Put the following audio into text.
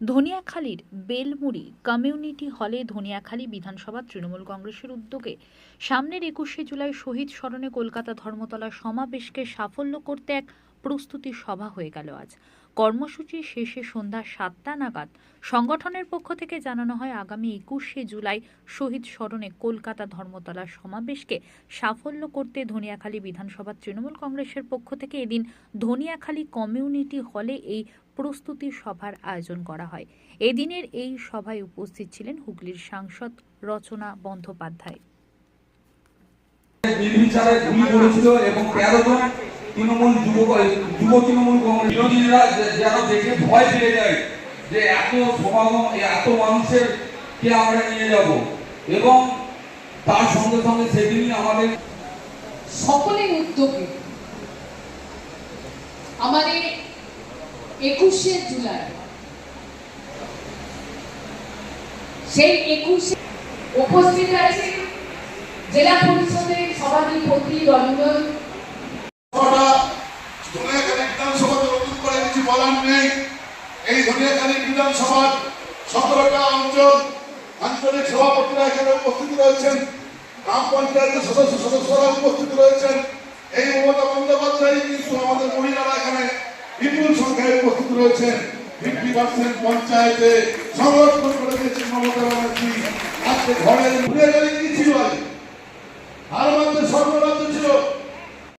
ধনিয়াখালীর Belmuri community হলে ধনিয়াখালী বিধানসভা তৃণমূল কংগ্রেসের উদ্যোগে সামনের একুশে জুলাই শহীদ স্মরণে কলকাতা ধর্মতলা সমাবেশকে সাফল্য করতে এক প্রস্তুতি সভা হয়ে গেল আজ। কর্মসূচি শেষে সন্ধ্যা সাতটা নাগাদ সংগঠনের পক্ষ থেকে জানানো হয়, আগামী একুশে জুলাই শহীদ স্মরণে কলকাতা ধর্মতলা সমাবেশকে সাফল্য করতে ধনিয়াখালী বিধানসভা তৃণমূল কংগ্রেসের পক্ষ থেকে এদিন ধনিয়াখালী কমিউনিটি হলে এই প্রস্তুতি সভার আয়োজন করা হয়। এদিনের এই সভায় উপস্থিত ছিলেন হুগলির সাংসদ রচনা বন্দ্যোপাধ্যায়। তৃণমূল যুব যুব তৃণমূল কংগ্রেস বিরোধীরা যেন দেখে ভয় পেয়ে যায় যে এত সমাগম এত মানুষের কে আমরা নিয়ে যাব। এবং তার সঙ্গে সঙ্গে সেদিনই আমাদের সকলের উদ্যোগে আমাদের একুশে জুলাই, সেই একুশে উপস্থিত আছে জেলা পরিষদের সভাধিপতি রঞ্জন করে কিছু বলার নেই এই ধনিয়াখালী বিধানসভার সতেরোটা অঞ্চল আঞ্চলিক সভাপতিরা এখানে উপস্থিত রয়েছেন, গ্রাম পঞ্চায়েতের সদস্য সদস্যরা উপস্থিত রয়েছেন। এই মমতা বন্দ্যোপাধ্যায় কিন্তু আমাদের মহিলারা এখানে বিপুল সংখ্যায় উপস্থিত রয়েছেন। ফিফটি পঞ্চায়েতে সংরক্ষণ করে দিয়েছেন মমতা ব্যানার্জি। আজকে ঘরে ছিল আর সর্বরাজ্য ছিল